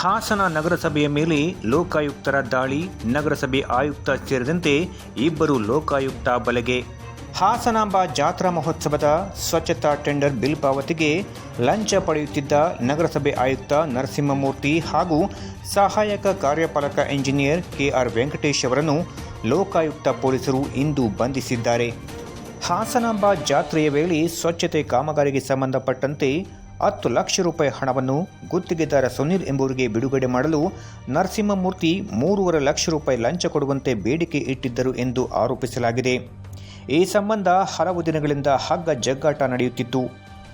ಹಾಸನ ನಗರಸಭೆಯ ಮೇಲೆ ಲೋಕಾಯುಕ್ತರ ದಾಳಿ, ನಗರಸಭೆ ಆಯುಕ್ತ ಸೇರಿದಂತೆ ಇಬ್ಬರು ಲೋಕಾಯುಕ್ತ ಬಲೆಗೆ. ಹಾಸನಾಂಬ ಜಾತ್ರಾ ಮಹೋತ್ಸವದ ಸ್ವಚ್ಛತಾ ಟೆಂಡರ್ ಬಿಲ್ ಪಾವತಿಗೆ ಲಂಚ ಪಡೆಯುತ್ತಿದ್ದ ನಗರಸಭೆ ಆಯುಕ್ತ ನರಸಿಂಹಮೂರ್ತಿ ಹಾಗೂ ಸಹಾಯಕ ಕಾರ್ಯಪಾಲಕ ಇಂಜಿನಿಯರ್ ಕೆಆರ್ ವೆಂಕಟೇಶ್ ಅವರನ್ನು ಲೋಕಾಯುಕ್ತ ಪೊಲೀಸರು ಇಂದು ಬಂಧಿಸಿದ್ದಾರೆ. ಹಾಸನಾಂಬ ಜಾತ್ರೆಯ ವೇಳೆ ಸ್ವಚ್ಛತೆ ಕಾಮಗಾರಿಗೆ ಸಂಬಂಧಪಟ್ಟಂತೆ ಹತ್ತು ಲಕ್ಷ ರೂಪಾಯಿ ಹಣವನ್ನು ಗುತ್ತಿಗೆದಾರ ಸುನೀಲ್ ಎಂಬುವರಿಗೆ ಬಿಡುಗಡೆ ಮಾಡಲು ನರಸಿಂಹಮೂರ್ತಿ ಮೂರುವರೆ ಲಕ್ಷ ರೂಪಾಯಿ ಲಂಚ ಕೊಡುವಂತೆ ಬೇಡಿಕೆ ಇಟ್ಟಿದ್ದರು ಎಂದು ಆರೋಪಿಸಲಾಗಿದೆ. ಈ ಸಂಬಂಧ ಹಲವು ದಿನಗಳಿಂದ ಹಗ್ಗ ಜಗ್ಗಾಟ ನಡೆಯುತ್ತಿತ್ತು.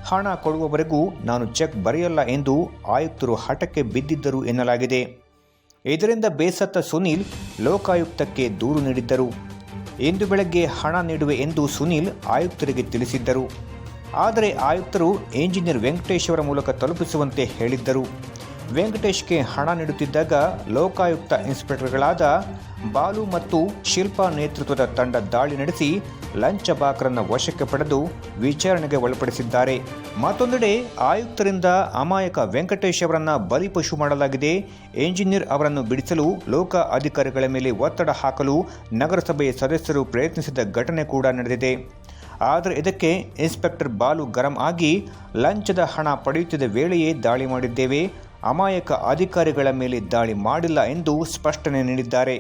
ಹಣ ಕೊಡುವವರೆಗೂ ನಾನು ಚೆಕ್ ಬರೆಯಲ್ಲ ಎಂದು ಆಯುಕ್ತರು ಹಠಕ್ಕೆ ಬಿದ್ದಿದ್ದರು ಎನ್ನಲಾಗಿದೆ. ಇದರಿಂದ ಬೇಸತ್ತ ಸುನೀಲ್ ಲೋಕಾಯುಕ್ತಕ್ಕೆ ದೂರು ನೀಡಿದ್ದರು. ಇಂದು ಬೆಳಗ್ಗೆ ಹಣ ನೀಡುವೆ ಎಂದು ಸುನೀಲ್ ಆಯುಕ್ತರಿಗೆ ತಿಳಿಸಿದ್ದರು. ಆದರೆ ಆಯುಕ್ತರು ಇಂಜಿನಿಯರ್ ವೆಂಕಟೇಶ್ ಅವರ ಮೂಲಕ ತಲುಪಿಸುವಂತೆ ಹೇಳಿದ್ದರು. ವೆಂಕಟೇಶ್ಗೆ ಹಣ ನೀಡುತ್ತಿದ್ದಾಗ ಲೋಕಾಯುಕ್ತ ಇನ್ಸ್ಪೆಕ್ಟರ್ಗಳಾದ ಬಾಲು ಮತ್ತು ಶಿಲ್ಪಾ ನೇತೃತ್ವದ ತಂಡ ದಾಳಿ ನಡೆಸಿ ಲಂಚ ಬಾಕರನ್ನು ವಶಕ್ಕೆ ಪಡೆದು ವಿಚಾರಣೆಗೆ ಒಳಪಡಿಸಿದ್ದಾರೆ. ಮತ್ತೊಂದೆಡೆ ಆಯುಕ್ತರಿಂದ ಅಮಾಯಕ ವೆಂಕಟೇಶ್ ಅವರನ್ನ ಬಲಿಪಶು ಮಾಡಲಾಗಿದೆ. ಎಂಜಿನಿಯರ್ ಅವರನ್ನು ಬಿಡಿಸಲು ಲೋಕ ಅಧಿಕಾರಿಗಳ ಮೇಲೆ ಒತ್ತಡ ಹಾಕಲು ನಗರಸಭೆಯ ಸದಸ್ಯರು ಪ್ರಯತ್ನಿಸಿದ ಘಟನೆ ಕೂಡ ನಡೆದಿದೆ. ಆದರೆ ಇದಕ್ಕೆ ಇನ್ಸ್ಪೆಕ್ಟರ್ ಬಾಲು ಗರಂ ಆಗಿ ಲಂಚದ ಹಣ ಪಡೆಯುತ್ತಿದ್ದ ವೇಳೆಯೇ ದಾಳಿ ಮಾಡಿದ್ದೇವೆ. ಅಮಾಯಕ ಅಧಿಕಾರಿಗಳ ಮೇಲೆ ದಾಳಿ ಮಾಡಿಲ್ಲ ಎಂದು ಸ್ಪಷ್ಟನೆ ನೀಡಿದ್ದಾರೆ.